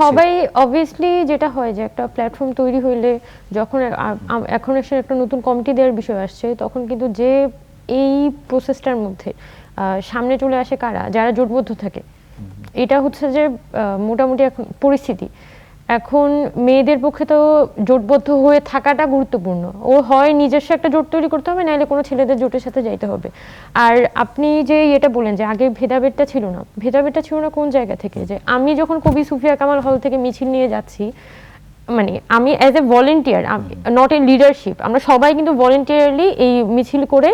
সবাই অবভিয়াসলি যেটা হয় যে একটা প্ল্যাটফর্ম তৈরি হইলে যখন এখন এসে একটা নতুন কমিটি দেওয়ার বিষয় আসছে তখন কিন্তু যে এই প্রসেসটার মধ্যে আহ, সামনে চলে আসে কারা? যারা জোটবদ্ধ থাকে। এটা হচ্ছে যে মোটামুটি এখন পরিস্থিতি। এখন মেয়েদের পক্ষে তো জোটবদ্ধ হয়ে থাকাটা গুরুত্বপূর্ণ। ও হয় নিজস্ব একটা জোট তৈরি করতে হবে, নাহলে কোনো ছেলেদের জোটের সাথে যাইতে হবে। আর আপনি যে এটা বলেন যে আগে ভেদাভেদটা ছিল না, ভেদাভেদটা ছিল না কোন জায়গা থেকে? যে আমি যখন কবি সুফিয়া কামাল হল থেকে মিছিল নিয়ে যাচ্ছি মানে আমি as a volunteer not a leadership আমরা সবাই কিন্তু ভলেন্টিয়ারলি এই মিছিল করে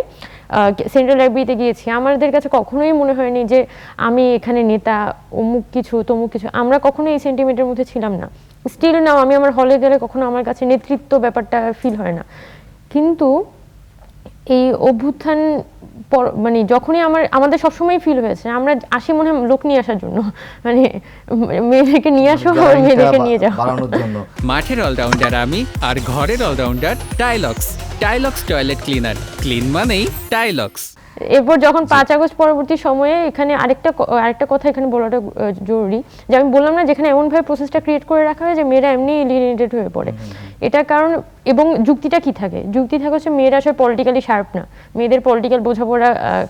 সেন্ট্রাল লাইব্রেরিতে গিয়েছি, আমাদের কাছে কখনোই মনে হয়নি যে আমি এখানে নেতা, অমুক কিছু, তমুক কিছু। আমরা কখনোই এই সেন্টিমেন্টের মধ্যে ছিলাম না। স্টিল নাও আমি আমার হলে গেলে কখনো আমার কাছে নেতৃত্ব ব্যাপারটা ফিল হয় না। কিন্তু এই অভ্যুত্থান মানে যখনই আমার আমাদের সবসময় ফিল হয়েছে। আমরা আসি মনে হয় লোক নিয়ে আসার জন্য। মানে মেয়েদেরকে নিয়ে আসো মেয়েদেরকে নিয়ে যাও। মাঠের অলরাউন্ডার আমি আর ঘরের allrounder Tilex Tilex toilet cleaner clean মানেই টাইলক্স এরপর যখন পাঁচ আগস্ট পরবর্তী সময়ে এখানে আরেকটা আরেকটা কথা এখানে বলাটা জরুরি। যে আমি বললাম না যেখানে এমনভাবে প্রসেসটা ক্রিয়েট করে রাখা হয় যে মেয়েরা এমনি এলিনেটেড হয়ে পড়ে। এটার কারণ এবং যুক্তিটা কি থাকে? যুক্তি থাকে হচ্ছে মেয়েরা আসলে পলিটিক্যালি শার্প না। মেয়েদের পলিটিক্যাল বোঝাপড়া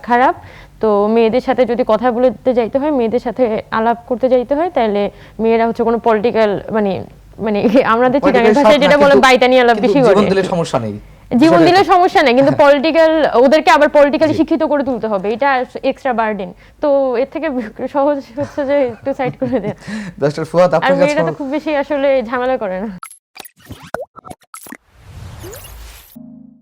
খারাপ। তো মেয়েদের সাথে যদি কথা বলতে যাইতে হয় মেয়েদের সাথে আলাপ করতে যাইতে হয় তাহলে মেয়েরা হচ্ছে কোনো পলিটিক্যাল মানে মানে আমাদের চিটাগাং ভাষায় যেটা বলে বাইতানি আলাপ বেশি জীবন করে দিলে সমস্যা নেই। জীবন দিলে সমস্যা নেই কিন্তু পলিটিক্যাল ওদেরকে আবার পলিটিক্যালি শিক্ষিত করে তুলতে হবে। এটা এক্সট্রা বার্ডেন তো এর থেকে সহজ হচ্ছে যে একটু সাইড করে দেয় ডক্টর ফুয়াদ আপনার কাছে মেয়েরা তো খুব বেশি আসলে ঝামেলা করে না।